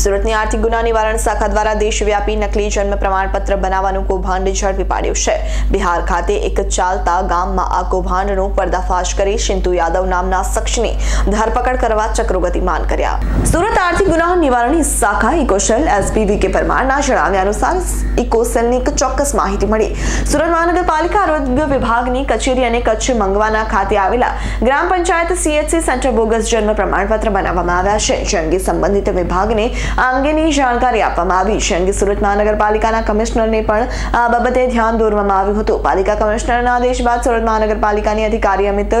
સુરતની આર્થિક ગુના નિવારણ શાખા દ્વારા દેશવ્યાપી નકલી જન્મ પ્રમાણપત્ર બનાવવાનું કૌભાંડ ઝડપી પાડ્યું છે. બિહાર ખાતે એક ચાલતા ગામમાં આ કૌભાંડનો પર્દાફાશ કરી શિંતુ યાદવ નામના શખ્સની ધરપકડ કરવા ચક્રો ગતિમાન કર્યા. સુરત આર્થિક ગુના નિવારણ શાખા ઇકોસેલ એસપી વી કે પરમારના જણાવ્યા અનુસાર ઇકોસેલની એક ચોક્કસ માહિતી મળી. સુરત મહાનગરપાલિકા આરોગ્ય વિભાગની કચેરી અને કચ્છ મંગવાના ખાતે આવેલા gram panchayat CHC center bogus જન્મ પ્રમાણપત્ર બનાવવામાં આવ્યા છે. જે અંગે સંબંધિત વિભાગને આ અંગેની જાણકારી આપવામાં આવી. છે અંગે સુરત મહાનગરપાલિકાના કમિશનરને પણ આ બાબતે ધ્યાન દોરવામાં આવ્યું હતું. પાલિકા કમિશનરના આદેશ બાદ સુરત મહાનગરપાલિકાની અધિકારી અમિત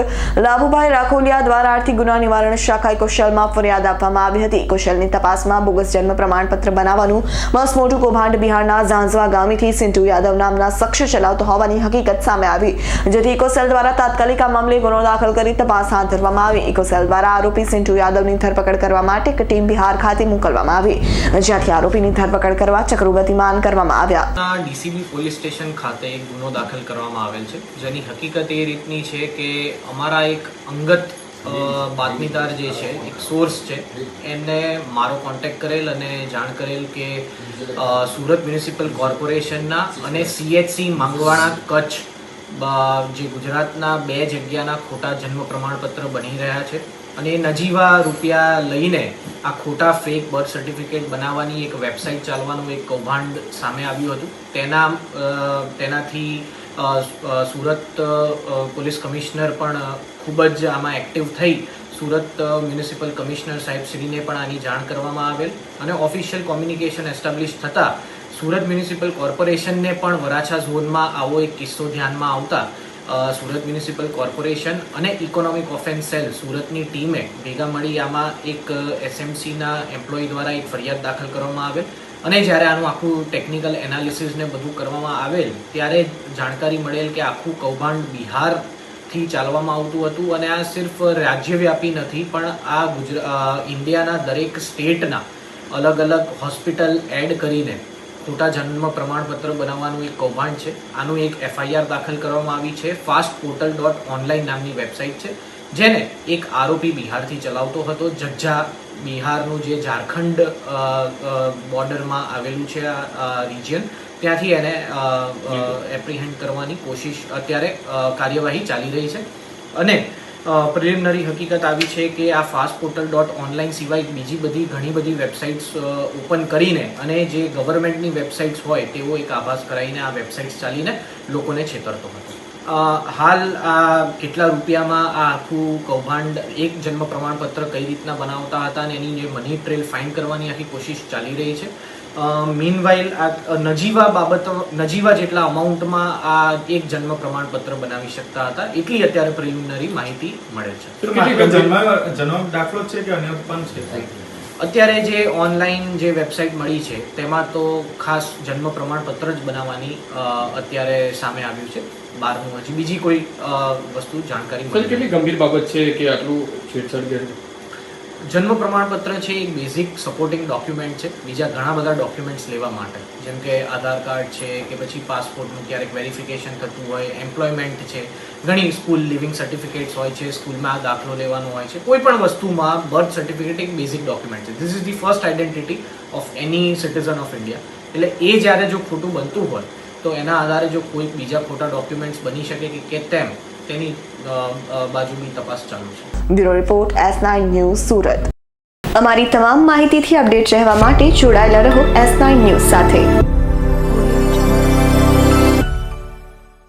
લાભુભાઈ રાખોલિયા દ્વારા આર્થિક ગુના નિવારણ શાખા કૌશલમાં ફરિયાદ આપવામાં આવી હતી. કૌશલની તપાસમાં બોગસ જન્મ પ્રમાણપત્ર બનાવવાનું મસ્ત મોટું કૌભાંડ બિહારના ઝાંઝવા ગામેથી સિન્ટુ યાદવ નામના શખ્સ ચલાવતો હોવાની હકીકત સામે આવી. જેથી ઇકોસેલ દ્વારા તાત્કાલિક આ મામલે ગુનો દાખલ કરી તપાસ હાથ ધરવામાં આવી. ઇકોસેલ દ્વારા આરોપી સિન્ટુ યાદવની ધરપકડ કરવા માટે એક ટીમ બિહાર ખાતે મોકલવામાં આવી. જ્યાંથી આરોપીની ધરપકડ કરવા ચક્રુગતિમાન કરવામાં આવ્યા. ડીસીબી પોલીસ સ્ટેશન ખાતે એક ગુનો દાખલ કરવામાં આવેલ છે. જેની હકીકત એ રીતની છે કે અમારા એક અંગત બાતમીદાર જે છે, એક સોર્સ છે, એમને મારો કોન્ટેક્ટ કરેલ અને જાણ કરેલ કે સુરત મ્યુનિસિપલ કોર્પોરેશનના અને સીએચસી માંગવાણા કચ્છ જે ગુજરાતના બે જગ્યાના ખોટા જન્મ પ્રમાણપત્ર બની રહ્યા છે અને એ નજીવા રૂપિયા લઈને આ ખોટા ફેક બર્થ સર્ટિફિકેટ બનાવવાની એક વેબસાઇટ ચાલવાનું એક કૌભાંડ સામે આવ્યું હતું. તેના તેનાથી સુરત પોલીસ કમિશનર પણ ખૂબ જ આમાં એક્ટિવ થઈ. સુરત મ્યુનિસિપલ કમિશનર સાહેબ શ્રીને પણ આની જાણ કરવામાં આવેલ અને ઓફિશિયલ કોમ્યુનિકેશન એસ્ટાબ્લિશ થતાં સુરત મ્યુનિસિપલ કોર્પોરેશનને પણ વરાછા ઝોનમાં આવો એક કિસ્સો ધ્યાનમાં આવતા સુરત મ્યુનિસિપલ કોર્પોરેશન અને ઇકોનોમિક ઓફેન્સ સેલ સુરતની ટીમે ભેગા મળી આમાં એક એસએમસીના એમ્પ્લોય દ્વારા એક ફરિયાદ દાખલ કરવામાં આવેલ અને જ્યારે આનું આખું ટેકનિકલ એનાલિસિસને બધું કરવામાં આવેલ, ત્યારે જાણકારી મળેલ કે આખું કૌભાંડ બિહારથી ચાલવામાં આવતું હતું અને આ સિર્ફ રાજ્યવ્યાપી નથી, પણ આ ગુજરા ઇન્ડિયાના દરેક સ્ટેટના અલગ અલગ હોસ્પિટલ એડ કરીને ખોટા જન્મ પ્રમાણપત્ર બનાવવાનું એક કૌભાંડ છે. આનું એક એફઆઈઆર દાખલ કરવામાં આવી છે. ફાસ્ટ પોર્ટલ ડોટ ઓનલાઈન નામની વેબસાઇટ છે જેને એક આરોપી બિહારથી ચલાવતો હતો. જજ્જા બિહારનું જે ઝારખંડ બોર્ડરમાં આવેલું છે આ રિજિયન ત્યાંથી એને એપ્રિહેન્ડ કરવાની કોશિશ અત્યારે કાર્યવાહી ચાલી રહી છે. અને પ્રિલિમિનરી હકીકત આવી છે કે આ ફાસ્ટ પોર્ટલ ડોટ ઓનલાઈન સિવાય બીજી બધી ઘણી બધી વેબસાઇટ્સ ઓપન કરીને અને જે ગવર્મેન્ટની વેબસાઇટ્સ હોય તેવો એક આભાસ કરાવીને આ વેબસાઇટ્સ ચાલીને લોકોને છેતરતો હતો. હાલ આ કેટલા રૂપિયામાં આ આખું કૌભાંડ એક જન્મ પ્રમાણપત્ર કઈ રીતના બનાવતા હતા અને એની જે મની ટ્રેલ ફાઇન કરવાની આખી કોશિશ ચાલી રહી છે? મીનવાઇલ આ નજીવા બાબતો નજીવા જેટલા અમાઉન્ટમાં આ એક જન્મ પ્રમાણપત્ર બનાવી શકતા હતા એટલી અત્યારે પ્રિલિમિનરી માહિતી મળે છે. જન્મ દાખલો છે કે અન્ય પણ છે? અત્યારે જે ઓનલાઈન જે વેબસાઇટ મળી છે તેમાં તો ખાસ જન્મ પ્રમાણપત્ર જ બનાવવાની અત્યારે સામે આવ્યું છે બહારનું હજી બીજી કોઈ વસ્તુ જાણકારી કેટલી ગંભીર બાબત છે કે આટલું છેડછાડ જન્મ પ્રમાણપત્ર છે, એક બેઝિક સપોર્ટિંગ ડોક્યુમેન્ટ છે. બીજા ઘણા બધા ડોક્યુમેન્ટ્સ લેવા માટે. જેમ કે આધાર કાર્ડ છે, કે પછી પાસપોર્ટનું ક્યારેક વેરિફિકેશન થતું હોય એમ્પ્લોયમેન્ટ છે. ઘણી સ્કૂલ લિવિંગ સર્ટિફિકેટ્સ હોય છે સ્કૂલમાં દાખલો લેવાનો હોય છે. કોઈ પણ વસ્તુમાં બર્થ સર્ટિફિકેટ એક બેઝિક ડોક્યુમેન્ટ છે. This is the first identity of any citizen of India એટલે એ જ્યારે જો ખોટું બનતું હોય, તો એના આધારે જો કોઈ બીજા ખોટા ડોક્યુમેન્ટ્સ બની શકે કે કે તેમ તેની બાજુની તપાસ ચાલુ છે. Bureau report S nine news Surat. અમારી તમામ માહિતીથી અપડેટ રહેવા માટે જોડાયેલા રહો એસ નાઇન ન્યૂઝ સાથે.